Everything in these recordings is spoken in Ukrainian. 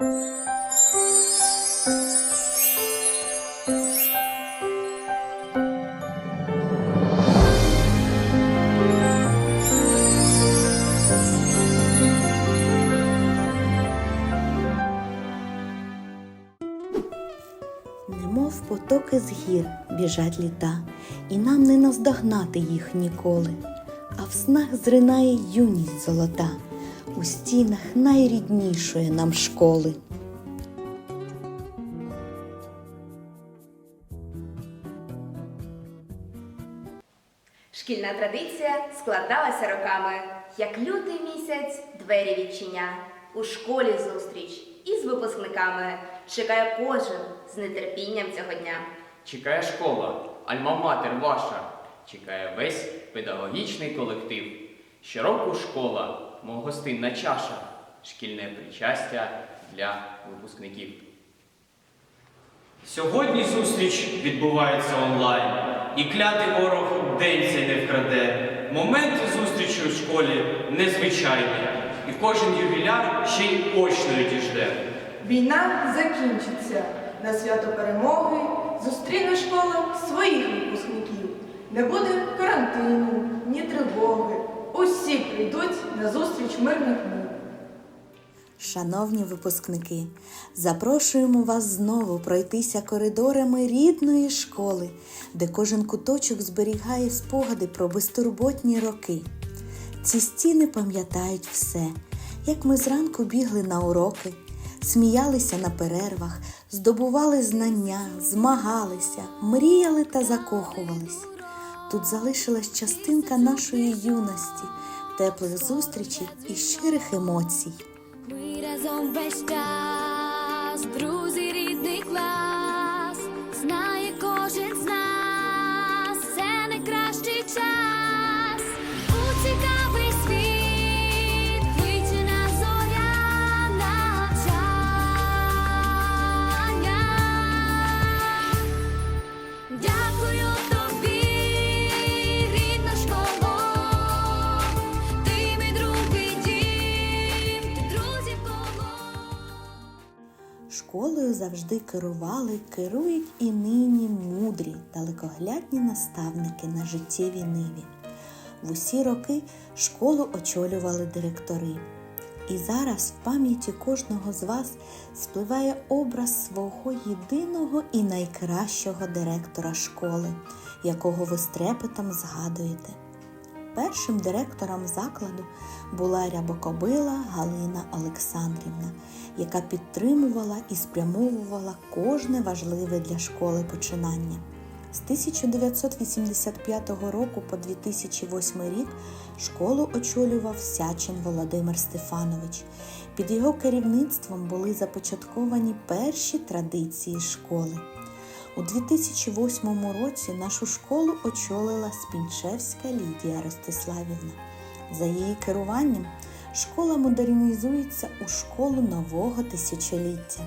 Немов потоки з гір біжать літа, і нам не наздогнати їх ніколи. А в снах зринає юність золота у стінах найріднішої нам школи. Шкільна традиція складалася роками, як лютий місяць двері відчиня. У школі зустріч із випускниками чекає кожен з нетерпінням цього дня. Чекає школа, альма-матер ваша, чекає весь педагогічний колектив. Щороку школа, мов гостинна чаша, шкільне причастя для випускників. Сьогодні зустріч відбувається онлайн, і клятий ворог день цей не вкраде. Момент зустрічі у школі незвичайний, і кожен ювіляр ще й очно діжде. Війна закінчиться. На свято перемоги зустріне школа своїх випускників. Не буде карантину, прийдуть на зустріч мирних мов. Шановні випускники, запрошуємо вас знову пройтися коридорами рідної школи, де кожен куточок зберігає спогади про безтурботні роки. Ці стіни пам'ятають все, як ми зранку бігли на уроки, сміялися на перервах, здобували знання, змагалися, мріяли та закохувались. Тут залишилась частинка нашої юності, теплих зустрічей і щирих емоцій. Ми разом весь час, друзі, рідний клас, знає кожен з нас, Школою завжди керували, керують і нині мудрі, далекоглядні наставники на життєвій ниві. В усі роки школу очолювали директори. І зараз в пам'яті кожного з вас спливає образ свого єдиного і найкращого директора школи, якого ви з трепетом згадуєте. Першим директором закладу була рябокобила Галина Олександрівна, яка підтримувала і спрямовувала кожне важливе для школи починання. З 1985 року по 2008 рік школу очолював Сячин Володимир Стефанович. Під його керівництвом були започатковані перші традиції школи. У 2008 році нашу школу очолила Спінчевська Лідія Ростиславівна. За її керуванням школа модернізується у школу нового тисячоліття.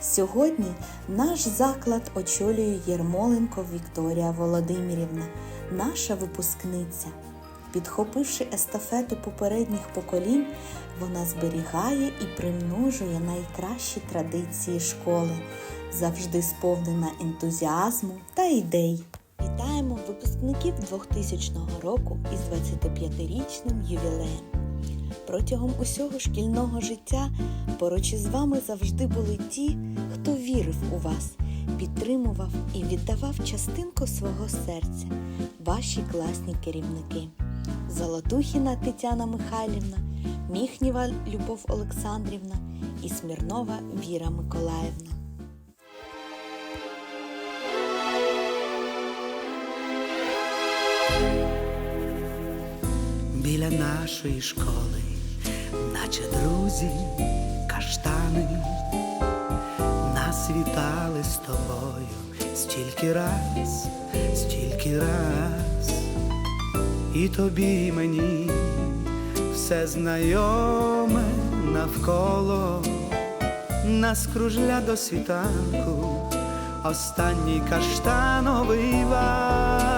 Сьогодні наш заклад очолює Єрмоленко Вікторія Володимирівна, наша випускниця. Підхопивши естафету попередніх поколінь, вона зберігає і примножує найкращі традиції школи, завжди сповнена ентузіазму та ідей. Вітаємо випускників 2000 року із 25-річним ювілеєм. Протягом усього шкільного життя поруч із вами завжди були ті, хто вірив у вас, підтримував і віддавав частинку свого серця, ваші класні керівники. Золотухіна Тетяна Михайлівна, Міхнєва Любов Олександрівна і Смірнова Віра Миколаївна. Нашої школи, наче друзі, каштани, нас вітали з тобою стільки раз, стільки раз, і тобі і мені все знайоме навколо, нас кружля до світанку, останній каштановий вальс.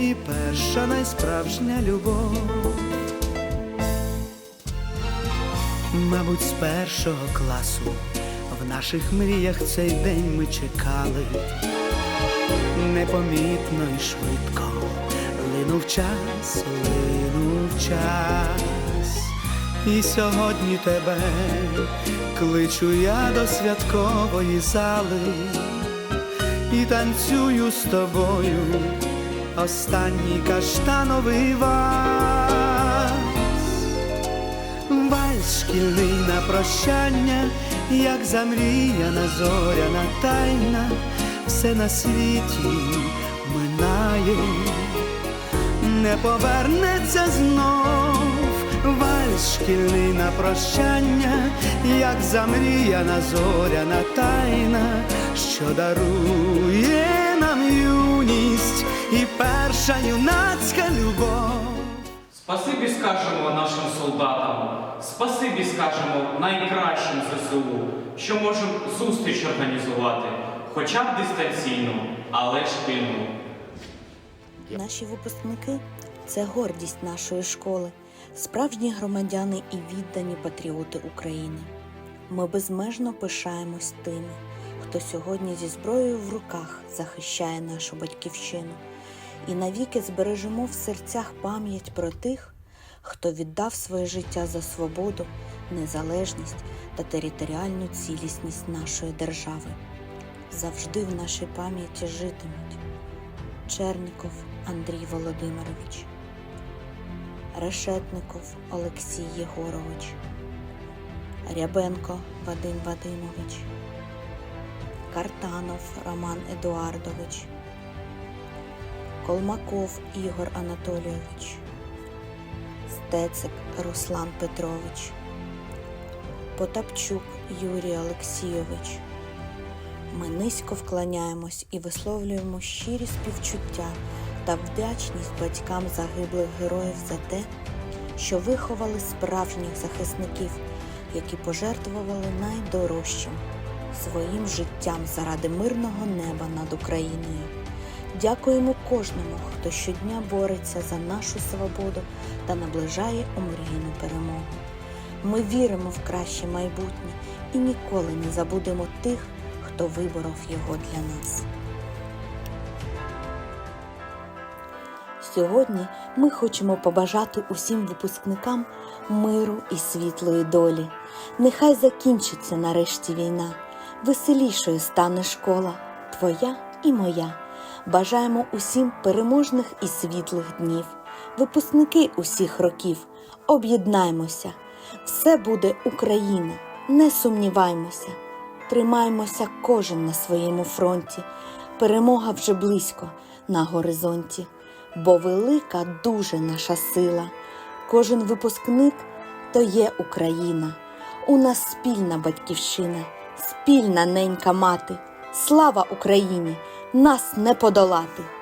і перша найсправжня любов. Мабуть, з першого класу в наших мріях цей день ми чекали. Непомітно і швидко линув час, линув час. І сьогодні тебе кличу я до святкової зали і танцюю з тобою останній каштановий вальс. Вальс шкільний на прощання, як замріяна зоряна тайна, все на світі минає, не повернеться знов. Вальс шкільний на прощання, як замріяна зоряна тайна, що дарує нам юність і перша юнацька любов. Спасибі скажемо нашим солдатам, спасибі скажемо найкращим ЗСУ, що можемо зустріч організувати, хоча б дистанційну, але шкільну. Наші випускники це гордість нашої школи, справжні громадяни і віддані патріоти України. Ми безмежно пишаємось тими, хто сьогодні зі зброєю в руках захищає нашу батьківщину, і навіки збережемо в серцях пам'ять про тих, хто віддав своє життя за свободу, незалежність та територіальну цілісність нашої держави. Завжди в нашій пам'яті житимуть. Черніков Андрій Володимирович, Решетников Олексій Єгорович, Рябенко Вадим Вадимович, Картанов Роман Едуардович, Колмаков Ігор Анатолійович, Стецик Руслан Петрович, Потапчук Юрій Олексійович. Ми низько вклоняємось і висловлюємо щирі співчуття та вдячність батькам загиблих героїв за те, що виховали справжніх захисників, які пожертвували найдорожчим своїм життям заради мирного неба над Україною. Дякуємо кожному, хто щодня бореться за нашу свободу та наближає омріяну перемогу. Ми віримо в краще майбутнє і ніколи не забудемо тих, хто виборов його для нас. Сьогодні ми хочемо побажати усім випускникам миру і світлої долі. Нехай закінчиться нарешті війна, веселішою стане школа, твоя і моя. Бажаємо усім переможних і світлих днів. Випускники усіх років, об'єднаймося. Все буде Україна, не сумніваймося. Тримаймося кожен на своєму фронті. Перемога вже близько на горизонті, бо велика дуже наша сила. Кожен випускник то є Україна. У нас спільна батьківщина, спільна ненька мати. Слава Україні! Нас не подолати!